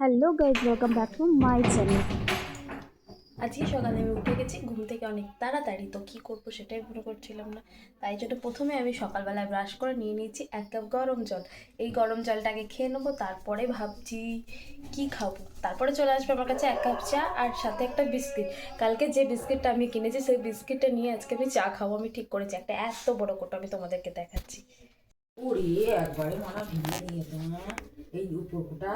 Hello guys welcome back to my channel আজকে সকালে আমি উঠে গেছি ঘুম থেকে অনেক তাড়াতাড়ি। তো কী করব সেটাই মনে করছিলাম না। তাই জন্য প্রথমে আমি সকালবেলায় ব্রাশ করে নিয়ে নিয়েছি এক কাপ গরম জল। এই গরম জলটাকে খেয়ে নেব তারপরে ভাবছি কি খাব। তারপরে চলে আসবে আমার কাছে এক কাপ চা আর সাথে একটা বিস্কিট। কালকে যে বিস্কিটটা আমি কিনেছি সেই বিস্কিটটা নিয়ে আজকে আমি চা খাব আমি ঠিক করেছি। একটা এত বড় কোটো আমি তোমাদেরকে দেখাচ্ছি। ওরে একবারে মানা ভেঙে দিয়েছে না। এই উপরটা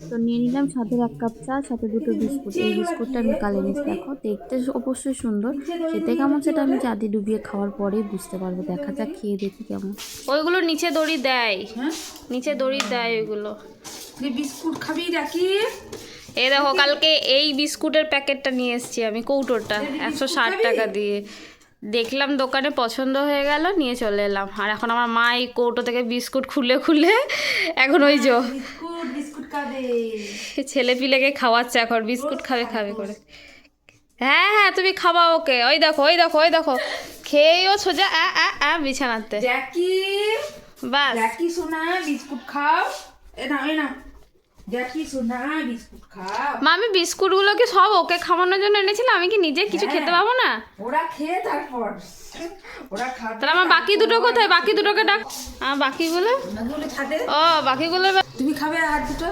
তো নিয়ে নিলাম সাথে এক কাপ চা সাথে দুটো বিস্কুট। এই বিস্কুটটা আমি কালে নিচ্ছি দেখো। দেখতে অবশ্যই সুন্দর। খেতে কেমন সেটা আমি চাঁদি ডুবিয়ে খাওয়ার পরেই বুঝতে পারব। দেখা যাক খেয়ে দেখি কেমন। ওইগুলো নিচে দড়ি দেয়। হ্যাঁ? নিচে দড়ি দেয় ওইগুলো। বিস্কুট খাবি নাকি? এই দেখো কালকে এই বিস্কুটের প্যাকেটটা নিয়ে এসেছি আমি কৌটোটা। একশো ষাট টাকা দিয়ে। দেখলাম দোকানে পছন্দ হয়ে গেল নিয়ে চলে এলাম। আর এখন আমার মা এই কৌটো থেকে বিস্কুট খুলে খুলে এখন ওই যো খাবে ছেলে পিলেকে খাওয়াচ্ছে এখন বিস্কুট খাবে খাবে করে। হ্যাঁ হ্যাঁ তুমি খাওয়া ওকে। ওই দেখো ওই দেখো ওই দেখো। খেয়েও সোজা আ আ আ বিছানাতে। জ্যাকি। বাস। জ্যাকি সোনা বিস্কুট খাও। এ না এ না জ্যাকি সোনা বিস্কুট খাও মা আমি বিস্কুটগুলোকে সব ওকে খাওয়ানোর জন্য এনেছিলাম আমি কি নিজে কিছু খেতে পাবো না? ওরা খেয়ে তারপর। ওরা তাহলে আমার বাকি দুটো কোথায়? বাকি দুটোকে ডাক। আমার বাকিগুলো? ও বাকিগুলো তুমি খাবে আর দুটো?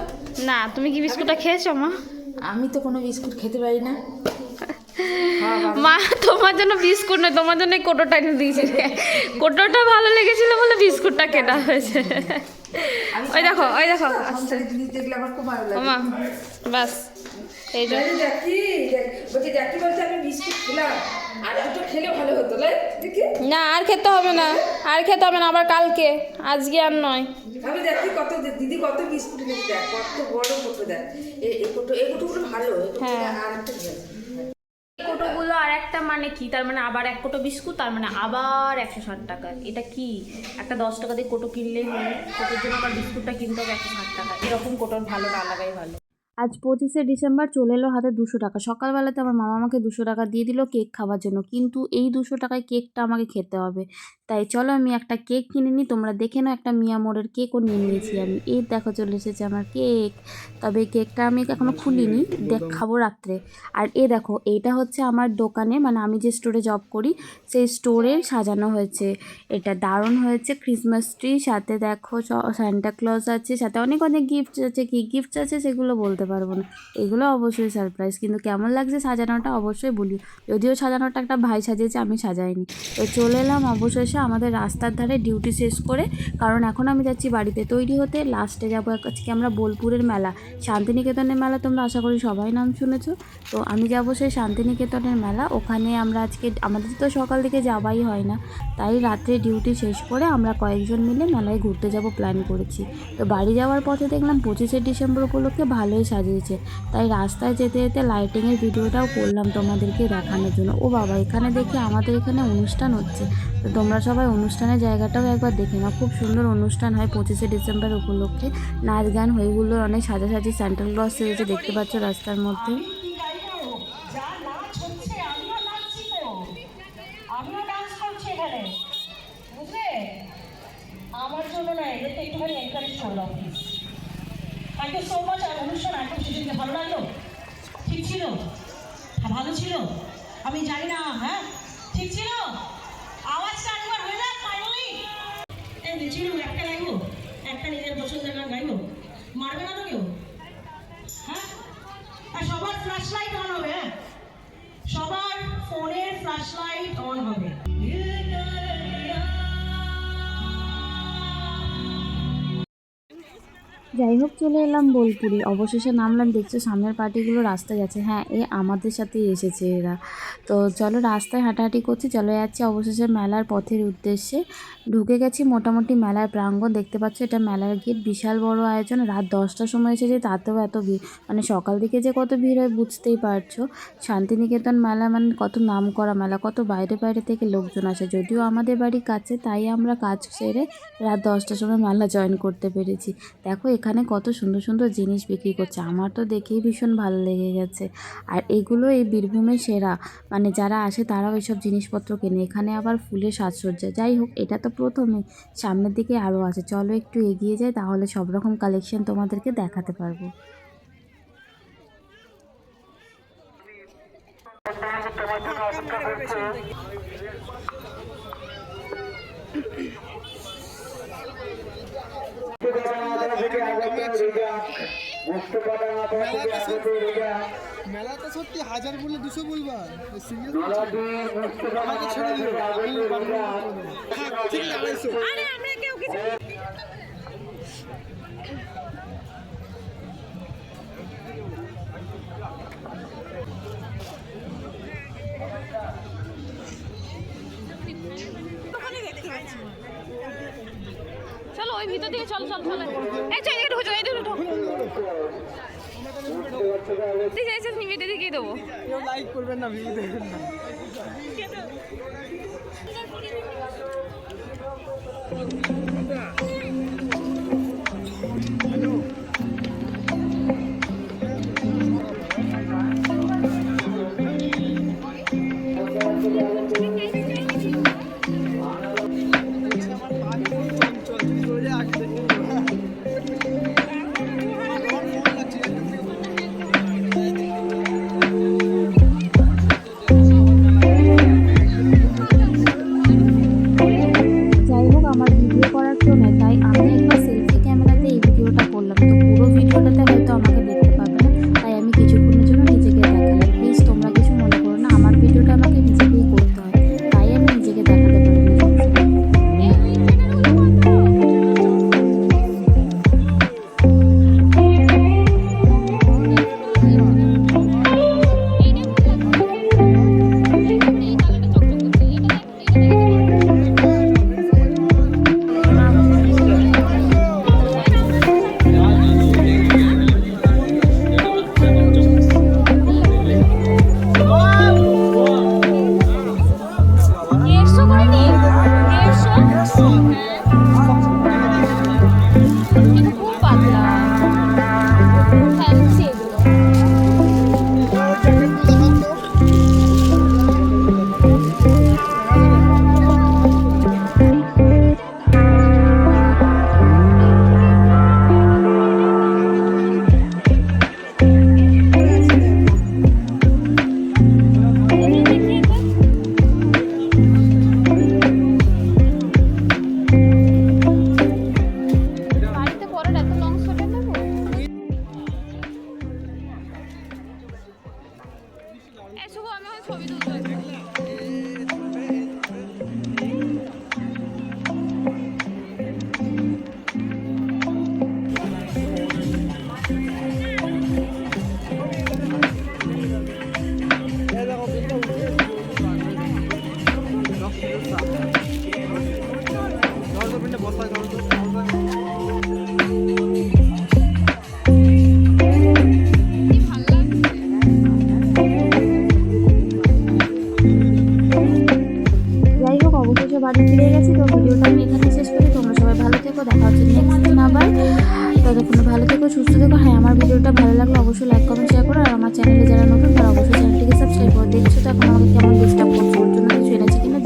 না তুমি কি বিস্কুটটা খেয়েছো মা? আমি তো কোনো বিস্কুট খেতে পারি না। মা তোমার জন্য বিস্কুট নয় তোমার জন্য কোটোটা এনে দিয়েছি। কোটোটা ভালো লেগেছিল বলে বিস্কুটটা কেনা হয়েছে। ওই দেখো ওই দেখো। মা বাস এই যে। না আর খেতে হবে না আর খেতে হবে না আবার কালকে আজকে আর নয়। আমি দেখি কত দিদি কত বিস্কুট দেখ কত বড় কত দেখ। এই ভালো হ্যাঁ। আর একটা। কোটোগুলো আর একটা মানে কি? তার মানে আবার এক কোটো বিস্কুট, তার মানে আবার একশো ষাট টাকা। এটা কি? একটা দশ টাকা দিয়ে কোটো কিনলেই হলো। কোটোর জন্য আবার বিস্কুটটা কিনতে হবে একশো ষাট টাকা। এরকম কোটোর ভালো না লাগাই ভালো। আজ পঁচিশে ডিসেম্বর চলে এলো হাতে দুশো টাকা। সকালবেলাতে আমার মামা আমাকে দুশো টাকা দিয়ে দিল কেক খাওয়ার জন্য। কিন্তু এই দুশো টাকায় কেকটা আমাকে খেতে হবে। তাই চলো আমি একটা কেক কিনে নিই। তোমরা দেখে নাও একটা মিয়া মোড়ের কেকও নিয়ে নিয়েছি আমি। এই দেখো চলে এসেছে আমার কেক। তবে কেকটা আমি এখনও খুলিনি। দেখ, খাব রাত্রে। আর এ দেখো এইটা হচ্ছে আমার দোকানে মানে আমি যে স্টোরে জব করি, সেই স্টোরে সাজানো হয়েছে। এটা দারুণ হয়েছে ক্রিসমাস ট্রি সাথে দেখো সান্টা ক্লজ আছে, সাথে অনেক অনেক গিফট আছে। কি গিফট আছে সেগুলো বলতে পারব না। এগুলো অবশ্যই সারপ্রাইজ কিন্তু কেমন লাগছে সাজানোটা অবশ্যই বলি যদিও সাজানোটা একটা ভাই সাজিয়েছে, আমি সাজাইনি। তো চলে এলাম অবশেষে আমাদের রাস্তার ধারে ডিউটি শেষ করে। কারণ এখন আমি যাচ্ছি বাড়িতে তৈরি হতে। লাস্টে যাব আজকে আমরা বোলপুরের মেলা। শান্তিনিকেতনের মেলা তোমরা আশা করি সবাই নাম শুনেছো। তো আমি যাব সেই শান্তিনিকেতনের মেলা। ওখানে আমরা আজকে, আমাদের তো সকাল দিকে যাওয়াই হয় না। তাই রাত্রে ডিউটি শেষ করে আমরা কয়েকজন মিলে মেলায় ঘুরতে যাব প্ল্যান করেছি। তো বাড়ি যাওয়ার পথে দেখলাম পঁচিশে ডিসেম্বর উপলক্ষে ভালোই সাজিয়েছে। তাই রাস্তায় যেতে যেতে লাইটিংয়ের ভিডিওটাও করলাম তোমাদেরকে দেখানোর জন্য। ও বাবা, এখানে দেখি আমাদের এখানে অনুষ্ঠান হচ্ছে। তো তোমরা সবাই অনুষ্ঠানের জায়গাটাও একবার দেখে নাও। খুব সুন্দর অনুষ্ঠান হয় পঁচিশে ডিসেম্বর উপলক্ষে। নাচ গান হইগুলোর অনেক সাজাসাজি সেন্ট্রাল ক্লস সেজেছে দেখতে পাচ্ছ রাস্তার মধ্যে। আমার জন্য না তো একটুখানি এনকারেজ করলাম। Please thank you so much আর অনুষ্ঠান এখন সেদিনকে ভালো লাগল, ঠিক ছিল? ভালো ছিল? আমি জানি না হ্যাঁ? ঠিক ছিল? যাই হোক চলে এলাম বোলপুরে। অবশেষে নামলাম, দেখছ সামনের পার্টিগুলো রাস্তায় যাচ্ছে হ্যাঁ এ আমাদের সাথেই এসেছে এরা। তো চলো রাস্তায় হাঁটাহাঁটি করছি, চলে যাচ্ছি অবশেষে মেলার পথের উদ্দেশ্যে। ঢুকে গেছি মোটামুটি মেলার প্রাঙ্গণ, দেখতে পাচ্ছ এটা মেলার গেট। বিশাল বড় আয়োজন, রাত দশটার সময় এসেছে, তাতেও এত ভিড়। মানে সকাল দিকে যে কত ভিড় হয়, বুঝতেই পারছ। শান্তিনিকেতন মেলা মানে কত নাম করা মেলা, কত বাইরে বাইরে থেকে লোকজন আসে। যদিও আমাদের বাড়ি কাছে, তাই আমরা কাজ সেরে রাত দশটার সময় মেলা জয়েন করতে পেরেছি। দেখো, এখানে এখানে কত সুন্দর সুন্দর জিনিস বিক্রি করছে। আমার তো দেখেই ভীষণ ভালো লেগে গেছে। আর এগুলো এই বীরভূমে সেরা। মানে যারা আসে তারাও এসব জিনিসপত্র কেনে। এখানে আবার ফুলের সাজসজ্জা। যাই হোক, এটা তো প্রথমে। সামনের দিকে আরও আছে। চলো একটু এগিয়ে যাই, তাহলে সব রকম কালেকশান তোমাদেরকে দেখাতে পারব। মেলা তো সত্যি হাজার বললে দুশো বলবা ছেড়ে দিও। ঠিক আড়াইশো। চলো ওই ভিতর দিকে চল চল চলো। এই চল এদিকে ঢুকো চল এদিকে ঢুকো। যাইছিস নিবিতে দিকেই দেবো। লাইক করবেন না ভিডিও দেখবেন না। এই শুভ আমি ওখানে ছবি তুলবো ডলফিনটা ভালো ফিরে গেছি তো ভিডিওটা আমি এখানে শেষ করি। তোমরা সবাই ভালো থেকো, দেখা হচ্ছে নেক্সট দিন আবার। ততক্ষণ ভালো থেকো, সুস্থ থেকো। হ্যাঁ আমার ভিডিওটা ভালো লাগলে অবশ্যই লাইক কমেন্ট শেয়ার করো। আর আমার চ্যানেলে যারা নতুন, তারা অবশ্যই চ্যানেলটিকে সাবস্ক্রাইব করে দেখছ তো এখন আমাকে কেমন ডিস্টার্ব করছ, ওর জন্য কিছু এনেছি কিনা